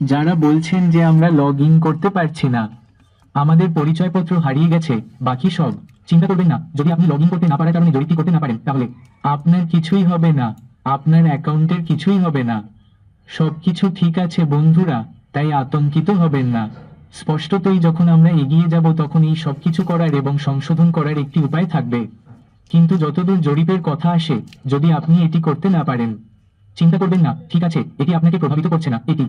যারা বলছেন যে আমরা লগ ইন করতে পারছি না, আমাদের পরিচয়পত্র হারিয়ে গেছে, বাকি সব। চিন্তা করবেন না, যদি আপনি লগ ইন করতে না পারার কারণে জড়িত করতে না পারেন, তাহলে আপনার কিছুই হবে না, আপনার অ্যাকাউন্টের কিছুই হবে না। সবকিছু ঠিক আছে বন্ধুরা, তাই আতঙ্কিত হবেন না। স্পষ্টতই যখন আমরা এগিয়ে যাব, তখন এই সবকিছু করার এবং সংশোধন করার একটি উপায় থাকবে। কিন্তু যতদূর জরিপের কথা আসে, যদি আপনি এটি করতে না পারেন, চিন্তা করবেন না, ঠিক আছে, এটি আপনাকে প্রভাবিত করছে না, এটি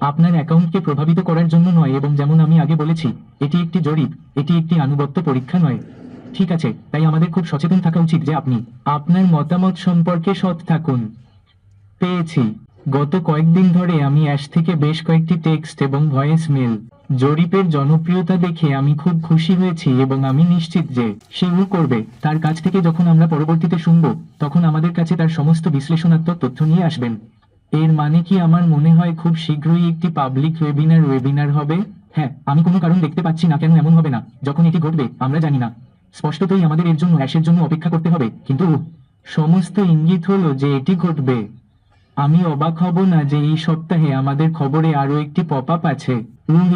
আপনার অ্যাকাউন্টকে প্রভাবিত করার জন্য নয় এবং যেমন আমি আগে বলেছি, এটি একটি জরিপ, এটি একটি আনুগত্য পরীক্ষা নয়। ঠিক আছে, তাই আমাদের খুব সচেতন থাকা উচিত যে আপনি আপনার মতামত সম্পর্কে সৎ থাকুন। পেয়েছি। গত কয়েকদিন ধরে আমি অ্যাশ থেকে বেশ কয়েকটি টেক্সট এবং ভয়েস মেল, জরিপের জনপ্রিয়তা দেখে আমি খুব খুশি হয়েছি এবং আমি নিশ্চিত যে সে ও করবে। তার কাছ থেকে যখন আমরা পরবর্তীতে শুনব, তখন আমাদের কাছে তার সমস্ত বিশ্লেষণাত্মক তথ্য নিয়ে আসবেন। এর মানে কি আমার মনে হয় খুব শীঘ্রই একটি পাবলিক ওয়েবিনার ওয়েবিনার হবে? হ্যাঁ আমি কোনো কারণ দেখতে পাচ্ছি না কেন এমন হবে না। যখন এটি ঘটবে, আমরা জানি না। স্পষ্টতই আমাদের এর জন্য, অ্যাশের জন্য অপেক্ষা করতে হবে। কিন্তু সমস্ত ইঙ্গিত হলো যে এটি ঘটবে। আমি অবাক হব না যে এই সপ্তাহে আমাদের খবরে আরও একটি পপ আপ আছে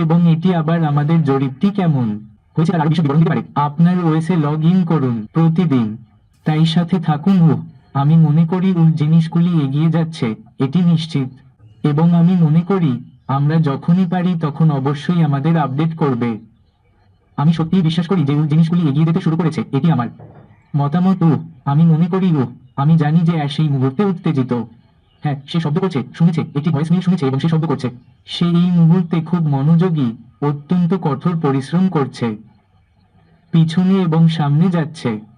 এবং এটি আবার আমাদের জরিপটি কেমন? হয়েছে আপনার ওয়েসে লগ ইন করুন প্রতিদিন। তাই সাথে থাকুন ও আমি মনে করি ওই জিনিসগুলি এগিয়ে যাচ্ছে, এটি নিশ্চিত। এবং আমি মনে করি, আমরা যখনই পারি তখন অবশ্যই আমাদের আপডেট করবে। আমি সত্যিই বিশ্বাস করি যে ও জিনিসগুলি এগিয়ে যেতে শুরু করেছে, এটি আমার মতামত। ও আমি মনে করি ও আমি জানি যে সেই মুহূর্তে উত্তেজিত। হ্যাঁ সে শব্দ করছে, শুনেছে একটি ভয়েস মেল শুনেছে এবং সে শব্দ করছে। সে এই মুহূর্তে খুব মনোযোগী, অত্যন্ত কঠোর পরিশ্রম করছে। পিছনে এবং সামনে যাচ্ছে।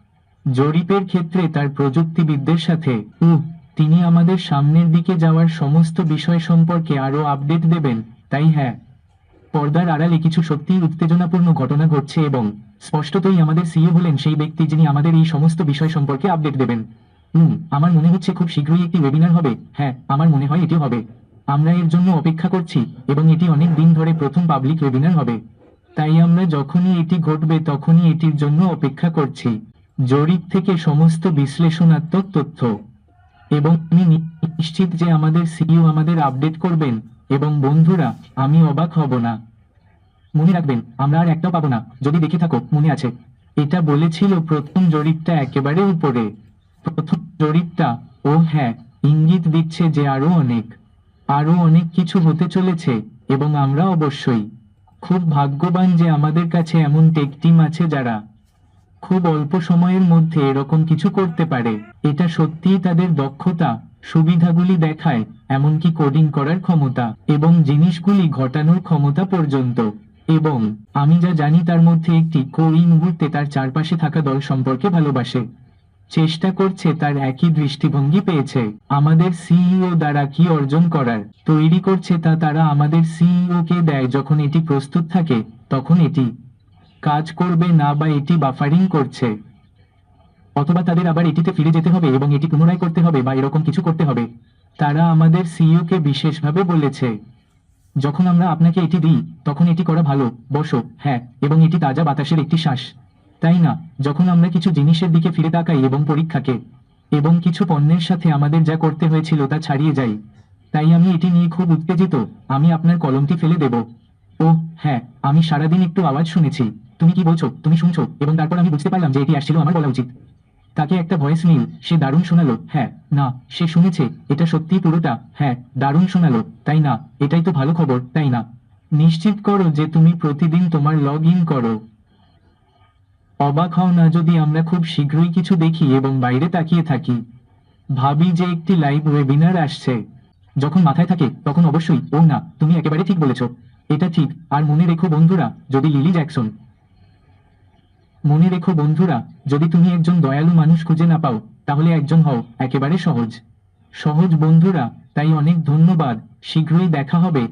জরিপের ক্ষেত্রে তার প্রযুক্তিবিদদের সাথে। উহ, তিনি আমাদের সামনের দিকে যাওয়ার সমস্ত বিষয় সম্পর্কে আরও আপডেট দেবেন, তাই হ্যাঁ। পর্দার আড়ালে কিছু সত্যিই উত্তেজনাপূর্ণ ঘটনা ঘটছে এবং স্পষ্টতই আমাদের সিইও হলেন সেই ব্যক্তি যিনি আমাদের এই সমস্ত বিষয় সম্পর্কে আপডেট দেবেন। হুম আমার মনে হচ্ছে খুব শীঘ্রই একটি ওয়েবিনার হবে। হ্যাঁ আমার মনে হয় এটি হবে। আমরা এর জন্য অপেক্ষা করছি এবং এটি অনেক দিন ধরে প্রথম পাবলিক ওয়েবিনার হবে। তাই আমরা যখনই এটি ঘটবে তখনই এটির জন্য অপেক্ষা করছি। জরিপ থেকে সমস্ত বিশ্লেষণাত্মক তথ্য। এবং আমি নিশ্চিত যে আমাদের সিইও আমাদের আপডেট করবেন। এবং বন্ধুরা, আমি অবাক হব না। মনে রাখবেন, আমরা আর একটাও পাবো না। যদি দেখে থাকো, মনে আছে। এটা বলেছিল প্রথম জরিপটা একেবারে উপরে। প্রথম জরিপটা, ও হ্যাঁ ইঙ্গিত দিচ্ছে যে আরও অনেক। আরও অনেক কিছু হতে চলেছে, এবং আমরা অবশ্যই। খুব ভাগ্যবান যে আমাদের কাছে এমন টেক টিম আছে যারা খুব অল্প সময়ের মধ্যে এরকম কিছু করতে পারে। এটা সত্যিই তাদের দক্ষতা, সুবিধাগুলি দেখায়, এমনকি কোডিং করার ক্ষমতা এবং জিনিসগুলি ঘটানোর ক্ষমতা পর্যন্ত। এবং আমি যা জানি তার মধ্যে একটি কো এই মুহূর্তে তার চারপাশে থাকা দল সম্পর্কে ভালোবাসে। চেষ্টা করছে তার একই দৃষ্টিভঙ্গি পেয়েছে। আমাদের সিইও দ্বারা কি অর্জন করার? তৈরি করছে তা তারা আমাদের সিইও কে দেয় যখন এটি প্রস্তুত থাকে, তখন এটি কাজ করবে না বা এটি বাফারিং করছে, অথবা তাদের আবার এটিতে ফিরে যেতে হবে এবং এটি পুনরায় করতে হবে বা এরকম কিছু করতে হবে। তারা আমাদের সিইও কে বিশেষভাবে বলেছে, যখন আমরা আপনাকে এটি দিই, তখন এটি করা ভালো, বসো। হ্যাঁ এবং এটি তাজা বাতাসের একটি শ্বাস। তাই না? যখন আমরা কিছু জিনিসের দিকে ফিরে তাকাই এবং পরীক্ষাকে, এবং কিছু পণ্যের সাথে আমাদের যা করতে হয়েছিল তা ছাড়িয়ে যাই, তাই আমি এটি নিয়ে খুব উত্তেজিত। আমি আপনার কলমটি ফেলে দেব। ও হ্যাঁ আমি সারাদিন একটু আওয়াজ শুনেছি। তুমি কি বলছো? তুমি শুনছো? এবং তারপর আমি বুঝতে পারলাম যে এটি আসছিল আমার বলা উচিত। তাকে একটা ভয়েস মিল সে দারুণ শোনালো। হ্যাঁ না, সে শুনেছে, এটা সত্যি পুরোটা। হ্যাঁ দারুণ শোনালো। তাই না? এটাই তো ভালো খবর, তাই না? নিশ্চিত করো যে তুমি প্রতিদিন তোমার লগ ইন করো। অবাক হও না যদি আমরা খুব শীঘ্রই কিছু দেখি এবং বাইরে তাকিয়ে থাকি। ভাবি যে একটি লাইভ ওয়েবিনার আসছে। যখন মাথায় থাকে, তখন অবশ্যই ও না, তুমি একেবারে ঠিক বলেছ। এটা ঠিক, আর মনে রেখো বন্ধুরা, যদি লিলি জ্যাকসন মনে রেখো বন্ধুরা, যদি তুমি একজন দয়ালু মানুষ খুঁজে না পাও, তাহলে একজন হও, একেবারে সহজ। সহজ বন্ধুরা, তাই অনেক ধন্যবাদ, শীঘ্রই দেখা হবে।